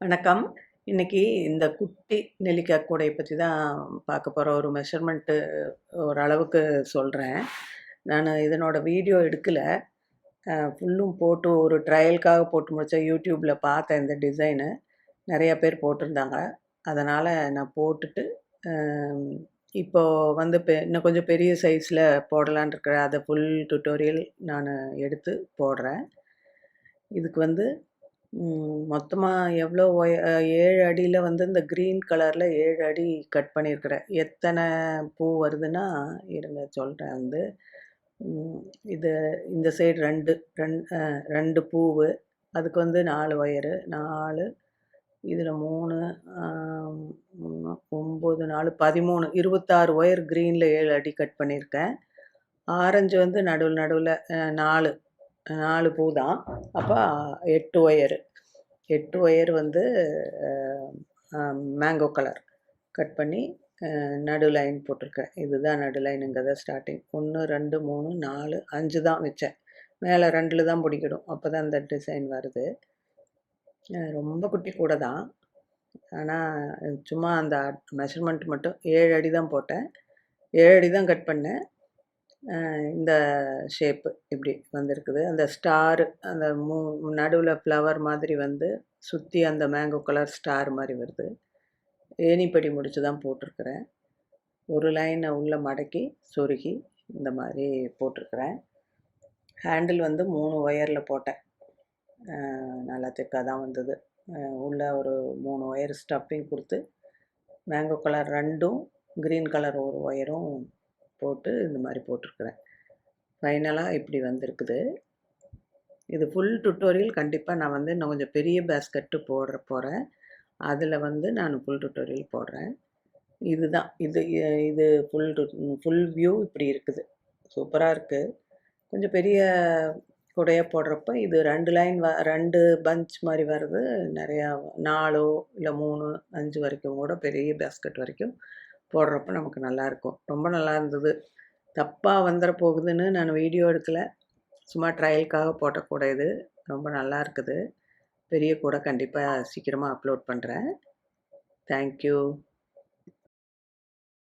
வணக்கம். இன்றைக்கி இந்த குட்டி நெல்லிக்காய் கூடையை பற்றி தான் பார்க்க போகிறோம் ஒரு மெஷர்மென்ட்டு ஓரளவுக்கு சொல்கிறேன் நான் இதனோட வீடியோ எடுக்கலை ஃபுல்லும் போட்டு ஒரு ட்ரையலுக்காக போட்டு முடித்தா யூடியூப்பில் பார்த்தேன் இந்த டிசைனு. நிறையா பேர் போட்டிருந்தாங்க. அதனால் நான் போட்டுட்டு, இப்போது வந்து பெ இன்னும் கொஞ்சம் பெரிய சைஸில் போடலான்னு இருக்கிறேன். அதை ஃபுல் டுட்டோரியல் நான் எடுத்து போடுறேன். இதுக்கு வந்து மொத்தமாக எவ்வளோ ஒய ஏழு அடியில் வந்து இந்த க்ரீன் கலரில் ஏழு அடி கட் பண்ணியிருக்கிறேன். எத்தனை பூ வருதுன்னா, இருங்க சொல்கிறேன் வந்து. இது இந்த சைடு ரெண்டு ரெண் ரெண்டு பூவு. அதுக்கு வந்து நாலு ஒயரு. நாலு இதில் மூணு ஒம்பது நாலு பதிமூணு இருபத்தாறு ஒயர் க்ரீனில் ஏழு அடி கட் பண்ணியிருக்கேன். ஆரஞ்சு வந்து நடுவில் நடுவில் நாலு 4 4 பூ தான். அப்போ எட்டு ஒயரு. எட்டு ஒயர் வந்து மேங்கோ கலர் கட் பண்ணி நடு லைன் போட்டிருக்கேன். இதுதான் நடு லைனுங்கிறத ஸ்டார்டிங் ஒன்று ரெண்டு மூணு நாலு அஞ்சு தான் வச்சேன். மேலே ரெண்டில் தான் பிடிக்கிடும் அப்போ தான் அந்த டிசைன் வருது. ரொம்ப குட்டி கூட தான். ஆனால் சும்மா அந்த மெஷர்மெண்ட் மட்டும் ஏழு அடி தான் போட்டேன். ஏழு அடி தான் கட் பண்ணேன். இந்த ஷேப்பு இப்படி வந்திருக்குது. அந்த ஸ்டார் அந்த மூ நடுவில் ஃப்ளவர் மாதிரி வந்து சுற்றி அந்த மேங்கோ கலர் ஸ்டார் மாதிரி வருது. ஏணிப்படி முடிச்சு தான் போட்டிருக்கிறேன். ஒரு லைனை உள்ளே மடக்கி, சொருகி இந்த மாதிரி போட்டிருக்கிறேன். ஹேண்டில் வந்து மூணு ஒயரில் போட்டேன். நல்லா திக்கா தான் வந்தது. உள்ளே உள்ள ஒரு மூணு ஒயர் ஸ்டஃப்பிங் கொடுத்து மேங்கோ கலர் ரெண்டும் கிரீன் கலர் ஒரு ஒயரும் போட்டு இந்த மாதிரி போட்டிருக்கிறேன். ஃபைனலாக இப்படி வந்திருக்குது. இது ஃபுல் டுட்டோரியல் கண்டிப்பாக நான் வந்து இன்னும் கொஞ்சம் பெரிய பேஸ்கெட்டு போட போகிறேன் அதில் வந்து நான் ஃபுல் டுட்டோரியல் போடுறேன். இதுதான். இது இது ஃபுல் ஃபுல் வியூ இப்படி இருக்குது. சூப்பராக இருக்குது கொஞ்சம் பெரிய குடையாக போடுறப்ப இது ரெண்டு லைன் வ ரெண்டு பஞ்ச் மாதிரி வருது. நிறையா நாலோ இல்லை மூணு அஞ்சு வரைக்கும் கூட பெரிய பேஸ்கெட் வரைக்கும் போடுறப்ப நமக்கு நல்லாயிருக்கும். ரொம்ப நல்லா இருந்தது. தப்பாக வந்துட போகுதுன்னு நான் வீடியோ எடுக்கல. சும்மா ட்ரையலுக்காக போட்டக்கூட இது. ரொம்ப நல்லா இருக்குது. பெரிய கூட கண்டிப்பாக சீக்கிரமாக அப்லோட் பண்ணுறேன் தேங்க் யூ.